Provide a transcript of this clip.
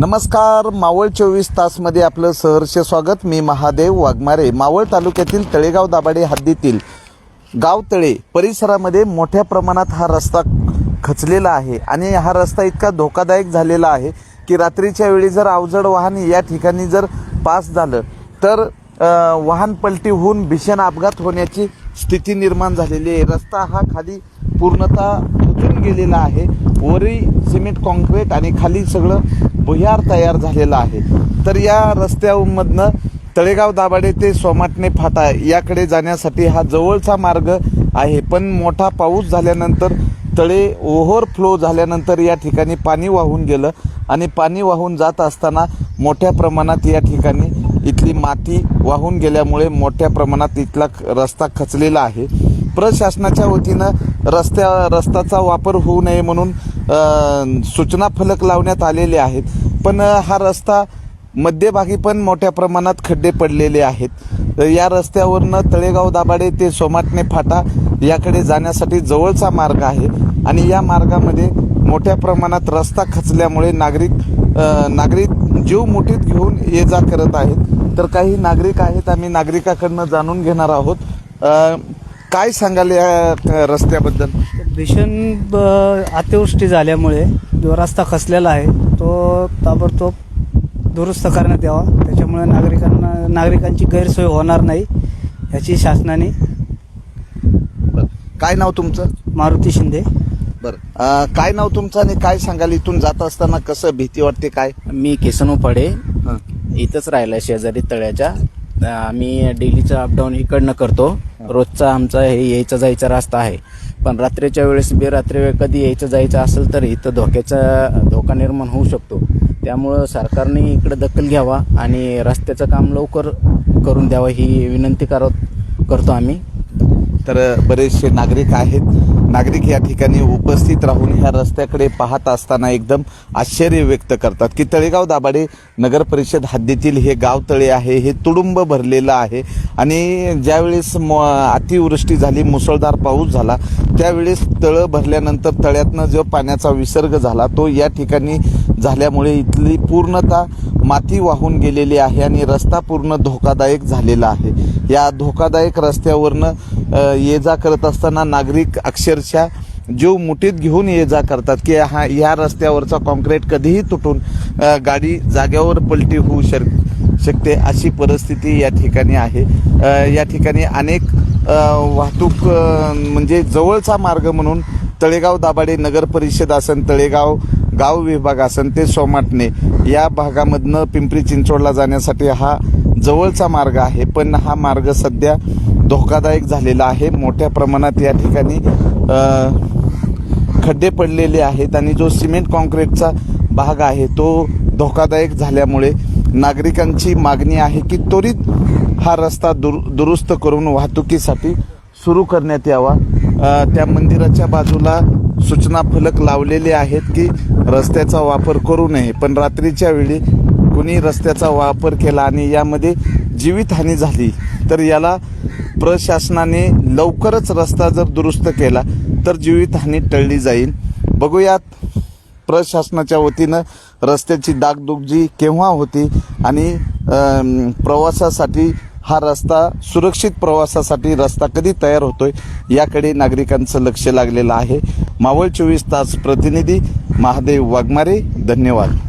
नमस्कार मावळ चोवीस तासमध्ये आपलं सहर्ष स्वागत. मी महादेव वाघमारे. मावळ तालुक्यातील तळेगाव दाभाडे हद्दीतील गाव तळे परिसरामध्ये मोठ्या प्रमाणात हा रस्ता खचलेला आहे आणि हा रस्ता इतका धोकादायक झालेला आहे की रात्रीच्या वेळी जर अवजड वाहन या ठिकाणी जर पास झालं तर वाहन पलटी होऊन भीषण अपघात होण्याची स्थिती निर्माण झालेली आहे. रस्ता हा खाली पूर्णतः गेलेला आहे. वरी सिमेंट कॉन्क्रीट आणि खाली सगळं भुयार तयार झालेलं आहे. तर या रस्त्यामधनं तळेगाव दाभाडे ते सोमाटणे फाटा याकडे जाण्यासाठी हा जवळचा मार्ग आहे. पण मोठा पाऊस झाल्यानंतर तळे ओव्हरफ्लो झाल्यानंतर या ठिकाणी पाणी वाहून गेलं आणि पाणी वाहून जात असताना मोठ्या प्रमाणात या ठिकाणी इथली माती वाहून गेल्यामुळे मोठ्या प्रमाणात इथला ख- रस्ता खचलेला आहे. प्रशासनाच्या वतीनं रस्त्या रस्त्याचा वापर होऊ नये म्हणून सूचना फलक लावण्यात आलेले आहेत. पण हा रस्ता मध्यभागी पण मोठ्या प्रमाणात खड्डे पडलेले आहेत. या रस्त्यावरनं तळेगाव दाभाडे ते सोमाटणे फाटा याकडे जाण्यासाठी जवळचा मार्ग आहे आणि या मार्गामध्ये मोठ्या प्रमाणात रस्ता खचल्यामुळे नागरिक नागरिक जीव मुठीत घेऊन ये जा करत आहेत. तर काही नागरिक आहेत आम्ही नागरिकाकडनं जाणून घेणार आहोत. काय सांगाल या अ, रस्त्याबद्दल? भीषण ब- अतिवृष्टी झाल्यामुळे जो रस्ता खचलेला आहे तो ताबडतोब दुरुस्त करण्यात यावा. त्याच्यामुळे नागरिकांना नागरिकांची गैरसोय होणार नाही याची शासनाने बरं. काय नाव तुमचं? मारुती शिंदे. बरं. अ, काय नाव तुमचं आणि काय सांगाल? इथून जात असताना कसं भीती वाटते काय? मी केसनू पडे. हं. इथंच राहिला शेजारी तळ्याच्या. अं, आम्ही डेलीचं अपडाऊन इकडनं करतो. रोजचा आमचा हे यायचा जायचा रस्ता आहे. पण रात्रीच्या वेळेस बेरात्री वेळ कधी यायचं जायचं असेल तर इथं धोक्याचा धोका निर्माण होऊ शकतो. त्यामुळं सरकारने इकडे दखल घ्यावा आणि रस्त्याचं काम लवकर करून द्यावं ही विनंती करत करतो आम्ही. तर बरेचसे नागरिक आहेत नागरिक या ठिकाणी उपस्थित राहून ह्या रस्त्याकडे पाहत असताना एकदम आश्चर्य व्यक्त करतात की तळेगाव दाभाडे नगर परिषद हद्दीतील हे गाव तळे आहे हे तुडुंब भरलेलं आहे. आणि ज्यावेळेस म अतिवृष्टी झाली मुसळधार पाऊस झाला त्यावेळेस तळं भरल्यानंतर तळ्यातनं जो पाण्याचा विसर्ग झाला तो या ठिकाणी झाल्यामुळे इथली पूर्णतः माती वाहून गेलेली आहे आणि रस्ता पूर्ण धोकादायक झालेला आहे. या धोकादायक रस्त्यावरनं ये जा करत असताना नागरिक अक्षरशः जीव मुठीत घेऊन ये जा करतात की हा या रस्त्यावरचा कॉन्क्रीट कधीही तुटून गाडी जाग्यावर पलटी होऊ शक शकते अशी परिस्थिती या ठिकाणी आहे. या ठिकाणी अनेक वाहतूक म्हणजे जवळचा मार्ग म्हणून तळेगाव दाभाडे नगर परिषद असन तळेगाव गाव विभाग असन ते सोमाटणे या भागामधनं पिंपरी चिंचवडला जाण्यासाठी हा जवळचा मार्ग आहे पण हा मार्ग सध्या धोकादायक झालेला आहे. मोठ्या प्रमाणात या ठिकाणी खड्डे पडलेले आहेत आणि जो सिमेंट कॉन्क्रीटचा भाग आहे तो धोकादायक झाल्यामुळे नागरिकांची मागणी आहे की त्वरित हा रस्ता दुर दुरुस्त करून वाहतुकीसाठी सुरू करण्यात यावा. त्या मंदिराच्या बाजूला सूचना फलक लावलेले आहेत की रस्त्याचा वापर करू नये पण रात्रीच्या वेळी कुणी रस्त्याचा वापर केला आणि यामध्ये जीवितहानी झाली तर याला प्रशासनाने लवकरच रस्ता जर दुरुस्त केला तर जीवितहानी टळली जाईल. बघूयात प्रशासनाच्या वतीनं रस्त्याची डागडुजी केव्हा होती आणि प्रवासासाठी हा रस्ता सुरक्षित प्रवासासाठी रस्ता कधी तयार होतोय याकडे नागरिकांचं लक्ष लागलेलं आहे. मावळ चोवीस तास प्रतिनिधी महादेव वाघमारे धन्यवाद.